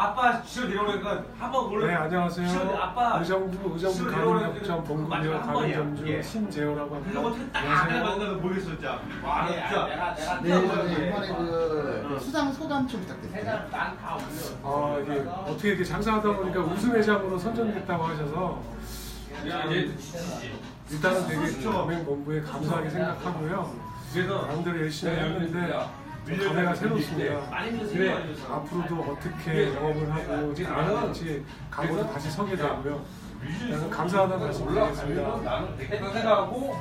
아빠 집에 내려오니까 한번 몰래 네 안녕하세요. 아빠 의정부 의정부 내려오니까 본부역 마지막 한 번이야. 가맹점주 예. 신재호라고 합니다. 그리고 어떻게 딱 안녕하세요. 해봤는데 모르겠어 진짜 와 진짜 네, 저는 이번에 그 수상 소감 좀 부탁드립니다. 아 이게 어떻게 이렇게 장사하다 보니까 우승 회장으로 선정됐다고 하셔서 일단은 되게 가맹본부에 감사하게 생각하고요. 그래서 마음대로 열심히 했는데 좀 감회가 새롭습니다. 믿으세요 그래 앞으로도 어떻게 영업을 하고 나갈지 각오도 다시 서게 되고요. 그래서 감사하다는 말씀 드리겠습니다. 나는 되게 생각하고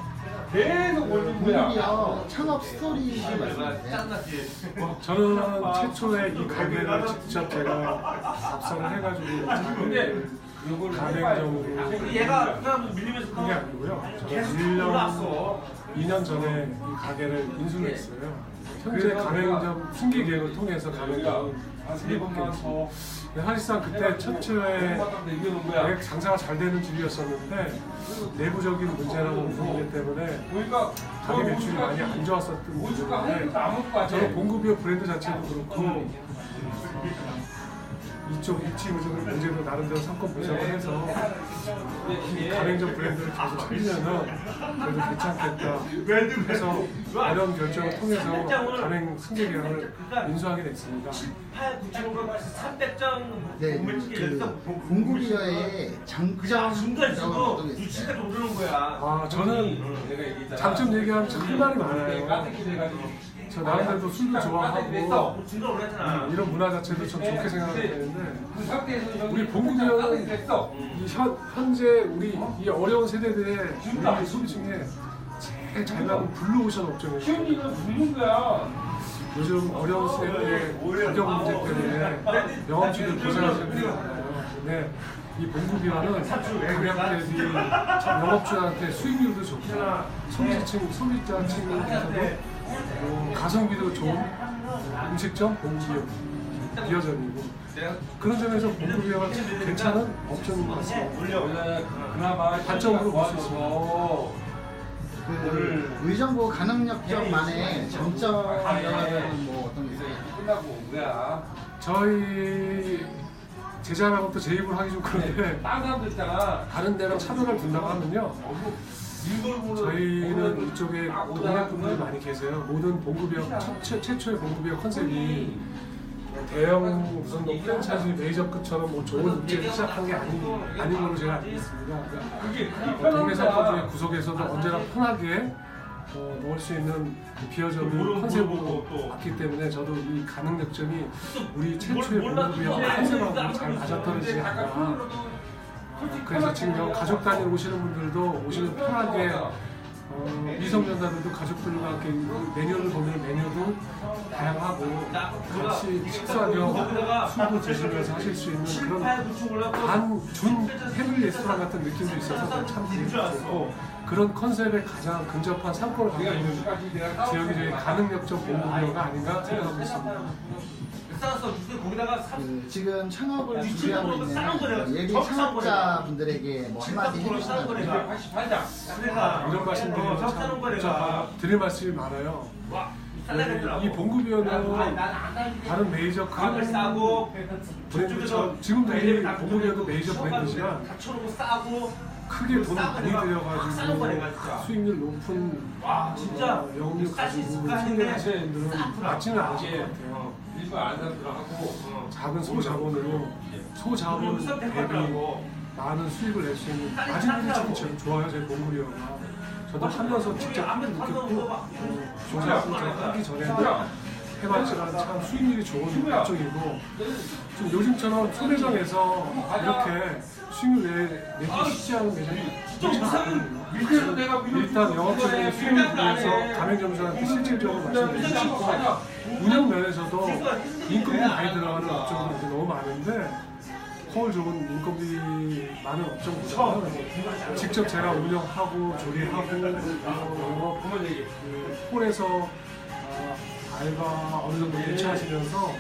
계속 올린 거야 창업 스토리 좀 말씀해주세요. 짱났지 저는 최초에 이 가게를 직접 제가 답사를 해가지고 근데 가맹점으로 얘가 그냥 밀리면서 그게 아니고요. 계속 1년, 올라왔어. 2년 전에 이 가게를 인수를 했어요. 현재 가맹점 승계 계획을 통해서 가맹점을 세개밖에 없어요. 사실상 그때 이기는 거야 왜 장사가 잘 되는 집이었었는데 내부적인 문제라는 부분 때문에 가게 매출이 많이 안 좋았었던 부분인데 저는 공급이어 브랜드 자체도 그렇고 이쪽 입지 의존 문제도 나름대로 상권 분석을 해서 이 가맹점 브랜드를 계속 살리면은 그래도 괜찮겠다 해서 어려운 결정을 통해서 가맹 승계 계약을 인수하게 됐습니다. 8, 9, 7, 300장 네, 그 장장 주고 게 있을까요? 유치까지 오르는 거야 아 저는 장점 얘기하면 참 할 말이 많아요. 저 나름대로 술도 좋아하고 중간 올랐잖아. 음, 이런 문화 자체도 참 좋게 생각하는데 그 우리 봉구비어는 이 현, 현재 우리 이 어려운 세대들의 우리 소비 중에 제일 잘 나가는 블루오션 업종이에요. 키운이는 죽는 거야. 요즘 어려운 세대들의 가격 문제 때문에 영업주들 고생하시는 분들이 많아요. 근데 이 봉구비어는 가격 대비 영업주한테 수익률도 좋고 소비층, 소비자층에서도 어, 가성비도 좋은 음식점 봉구비어 비어점이고 그런 점에서 참 괜찮은 업종인 것 같습니다. 그나마 단점으로 볼 수 있습니다. 그 의정부 가능역점만의 장점이라면 뭐 어떤 게 있어요? 끝나고 뭐야 저희 제자라고 또제 입으로 하기 좀 그런데 다른 사람들 있잖아 다른 데랑 차별을 둔다고 하면요. 저희는 이쪽에 동네 분들이 많이 계세요. 모든 봉급이어 최, 최초의 봉급이어 컨셉이 대형 무슨 뭐 프랜차이즈 메이저급처럼 뭐 좋은 업체에서 시작한 게 아니, 아닌 걸로 제가 알고 있습니다. 그러니까 어, 동네 상권주의 구석에서도 언제나 편하게 어, 먹을 수 있는 그 비어점을 컨셉으로 왔기 때문에 저도 이 가능력점이 우리 최초의 봉급이어 컨셉하고 잘 맞아떨어지지 않나 그래서 지금 가족 단위로 오시는 분들도 오시면 편하게 어, 미성년자들도 가족들과 함께 메뉴를 보면 메뉴도 다양하고 같이 식사 겸 술도 드시면서 하실 수 있는 그런 반준 패밀리 레스토랑 같은 느낌도 있어서 참 좋고 그런 컨셉에 가장 근접한 상권을 갖고 있는 지역이 저희 가능역점 본부가 아닌가 생각하고 있습니다. 싸서 무슨 거기다가 사- 그 지금 창업을 위치를 준비하고. 있는 예비 정확히 창업자분들에게 뭐 한마디 싸는 거네요. 해주시면 88장. 그러니까 이런 말씀 드리면 어, 참 싸는 거네요. 진짜 드릴 말씀이 많아요. 와, 이 싸다겠더라고. 봉급위원회는 다른 메이저 큰 싸고 브랜드처럼 지금도 이 봉급위원회도 메이저 브랜드지만 갖춰놓고 싸고 크게 돈을 많이 들여가지고 진짜. 수익률 높은 와, 진짜 어, 쌀수 가지고 싸구나. 맞지는 않으실 것 같아요. 일반 안 사람들하고 작은 소자본으로 소자본 대비 많은 수익을 낼 수 있는 마진율이 참 좋아요 제 봉급위원회가 저도 하면서 직접 하면 느꼈고 어, 종사를 하기 전에도 해봤지만 참 수익률이 좋은 쪽이고 좀 요즘처럼 소매점에서 이렇게 수익률 내, 내기 쉽지 않은 매장이 잘 않거든요. 일단 영업적인 수익을 위해서 가맹점주한테 실질적으로 말씀드리고 싶고 운영 면에서도 인건비 많이 들어가는 업종들이 너무 많은데 콜 좋은 인건비 많은 업종보다는 직접 제가 운영하고 조리하고 어, 그 홀에서 아, 알바 어느 정도 대처하시면서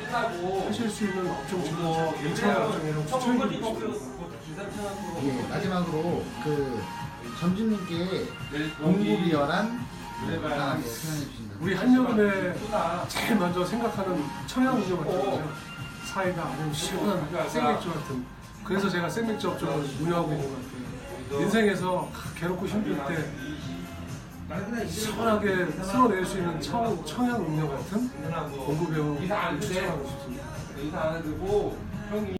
하실 수 있는 업종 중에 괜찮은 업종이라고 추천해드리고 싶습니다. 예, 마지막으로 그 점주님께 간단하게 설명해 주신다면 우리 한여름에 제일 먼저 생각하는 청양 운영 같은 거죠. 사이다 아니면 시원한 생맥주 같은. 그래서 제가 생맥주 업종을 운영하고 있는 것 같아요. 인생에서 괴롭고 힘들 때 시원하게 쓸어낼 수 있는 청, 청양 음료 같은 공급형을 추천하고 싶습니다. 이사 안 해도 형이